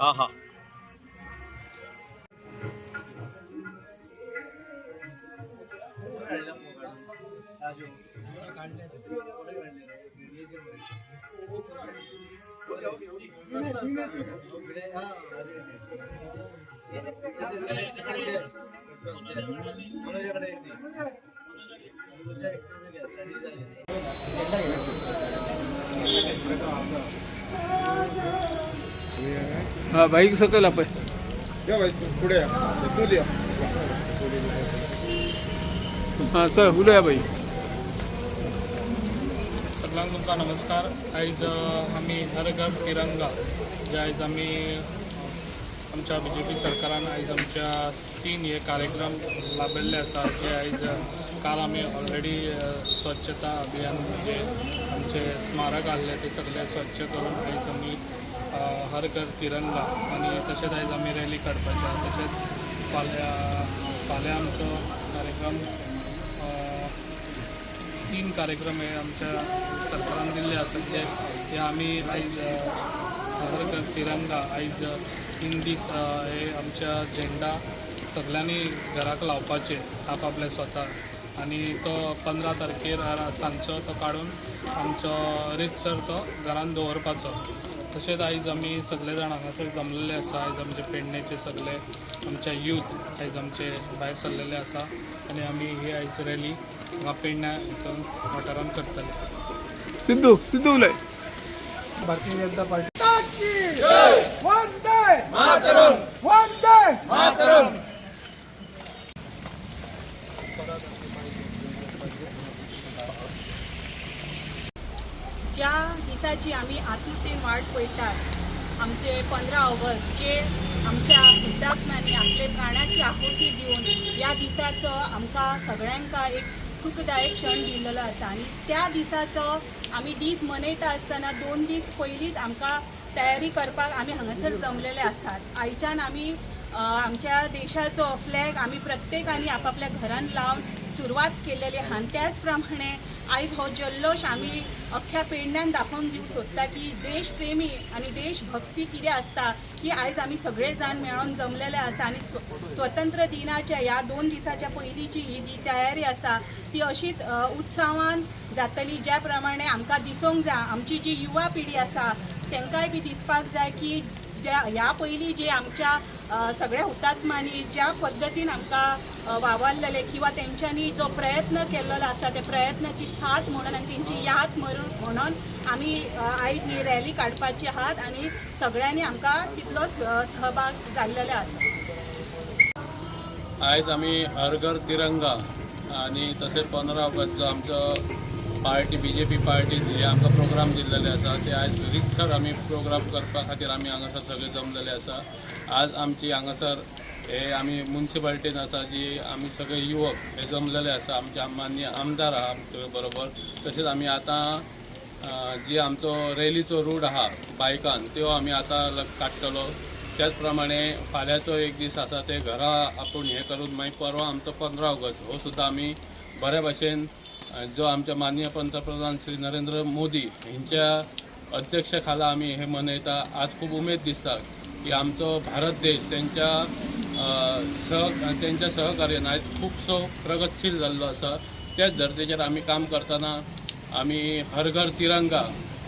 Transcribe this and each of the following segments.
हा बाईक सकल आपण. या बाई पुढे या. तू द्या हा चल उलया बाई सगळ्यांक तुमकां नमस्कार. आयज अ, आमी हर घर तिरंगा जे आयज आमी आमच्या बी जे पी सरकारान आयज आमच्या तीन हे कार्यक्रम लाभिल्ले आसा जे आयज काल आमी ऑलरेडी स्वच्छता अभियान म्हणजे आमचे स्मारक आहले ते सगळे स्वच्छ करून आयज आमी हर घर तिरंगा आनी तशेंच आयज आमी रॅली काडपाचे आहा. तशेंच फाल्यां फाल्यां आमचो कार्यक्रम तीन कार्यक्रम हे आमच्या सरकारान दिल्ले आसात जे हे आमी आयज हर घर तिरंगा आयज तीन दीस हे आमच्या झेंडा सगळ्यांनी घराक लावपाचे आपआपले स्वता. आनी तो पंदरा तारखेर सांजचो तो काडून आमचो रितसर तो घरान दवरपाचो. तशेंच आयज आमी सगळे जाण हांगासर जमलेले आसा आयज आमचे पेडणेचे सगळे आमचे यूथ आयज आमचे भायर सरलेले आसा. आनी आमी ही आयज रॅली हांगा पेडण्या हितून वाठारान करतले. सिद्धू सिद्धू उलय. भारतीय जनता पार्टी की वंदे वंदे ज्या दिसाची आमी आतुरतेन वाट पळयतात आमचे पंदरा ऑगस्ट जे आमच्या हुतात्म्यांनी आपले प्राणाची आहुती दिवन ह्या दिसाचो आमकां सगळ्यांका एक सुखदायक क्षण दिलेलो आसा आनी त्या दिसाचो आमी दीस मनयता आसतना दोन दीस पयलींच आमकां तयारी करपाक आमी हांगासर जमलेले आसात. आयच्यान आमी आमच्या देशाचो फ्लॅग आमी प्रत्येकानी आपापल्या घरान लावन सुरवात केलेली आहा. त्याचप्रमाणे त्याच आयज हो जल्लोश आमी अख्ख्या पेडण्यान दाखोवन दिवंक सोदता की देशप्रेमी आनी देशभक्ती कितें आसता की आयज आमी सगळे जाण मेळोन जमलेले आसा आनी स्व स्वतंत्र दिनाच्या ह्या दोन दिसाच्या पयलींची ही जी तयारी आसा ती अशीच उत्सवान जातली. ज्या प्रमाणे आमकां दिसूंक जाय आमची जी युवा पिढी आसा तांकांय बी दिसपाक जाय की ज्या ह्या पयलीं जे आमच्या सगळ्या हुतात्म्यांनी ज्या पद्दतीन आमकां वावरलेले किंवा तेंच्यांनी जो प्रयत्न केल्लो आसा त्या प्रयत्नाची साथ म्हणून आनी तेंची याद म्हणून म्हणून आमी आयज ही रॅली काडपाची आहात आनी सगळ्यांनी आमकां तितलोच सहभाग जाल्लेले आसा आयज आमी हर घर तिरंगा आनी तशेंच पंदरा ऑगस्टचो आमचो party B J P party जे आमकां प्रोग्राम दिल्लेले आसा ते आयज रितसर आमी प्रोग्राम करपा खातीर आमी हांगासर सगळे जमलेले आसा आज आमची हांगासर हे आमी मुन्सिपाल्टीन आसा जी आमी सगळे युवक हे जमलेले आसा आमचे मान्य आमदार आहा आमचे बरोबर. तशेंच आमी आतां जी आमचो रॅलीचो रूट आहा बायकान त्यो आमी आतां काडटलो त्याच प्रमाणे फाल्यांचो एक दीस आसा ते घरा आपूण हें करून मागीर परवां आमचो पंदरा ऑगस्ट हो सुद्दां आमी बऱ्या भशेन जो आमच्या माननीय पंतप्रधान श्री नरेंद्र मोदी हेंच्या अध्यक्ष खाला आमी हे मनयता आज खूब उमेद दिसता की आमचो भारत देश तेंच्या सह तेंच्या सहकार्यान आयज खुबसो प्रगतशील जाल्लो आसा त्याच धर्तेचेर आमी काम करतना आमी हर घर तिरंगा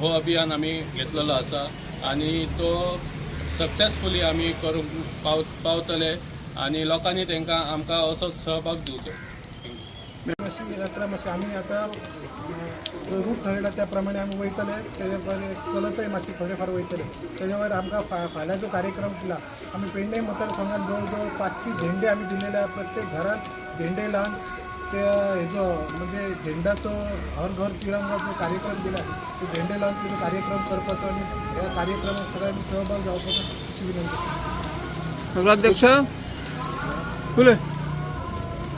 हो अभियान आमी घेतलेलो आसा आनी तो सक्सेसफुली आमी करूंक पाव पावतले आनी लोकांनी तांकां आमकां असोच सहभाग दिवचो मातशी यात्रा मातशी आम्ही आता जो रूट ठरयला त्याप्रमाणे आम्ही वयतले त्याच्यावर चलतय मातशी थोडेफार वयतले त्याच्यावर आमकां फा फाल्यां जो कार्यक्रम केला आम्ही पेडणे मतदारसंघात जवळजवळ पाचशे झेंडे आम्ही दिलेले आहे प्रत्येक घरात झेंडे लावून त्या हेजो म्हणजे झेंडाचो हर घर तिरंगा जो कार्यक्रम दिला तो झेंडे लावून तिचो कार्यक्रम करपाचो आणि या कार्यक्रमात सगळ्यांनी सहभाग जावपाचो अशी विनंती नगराध्यक्ष फुले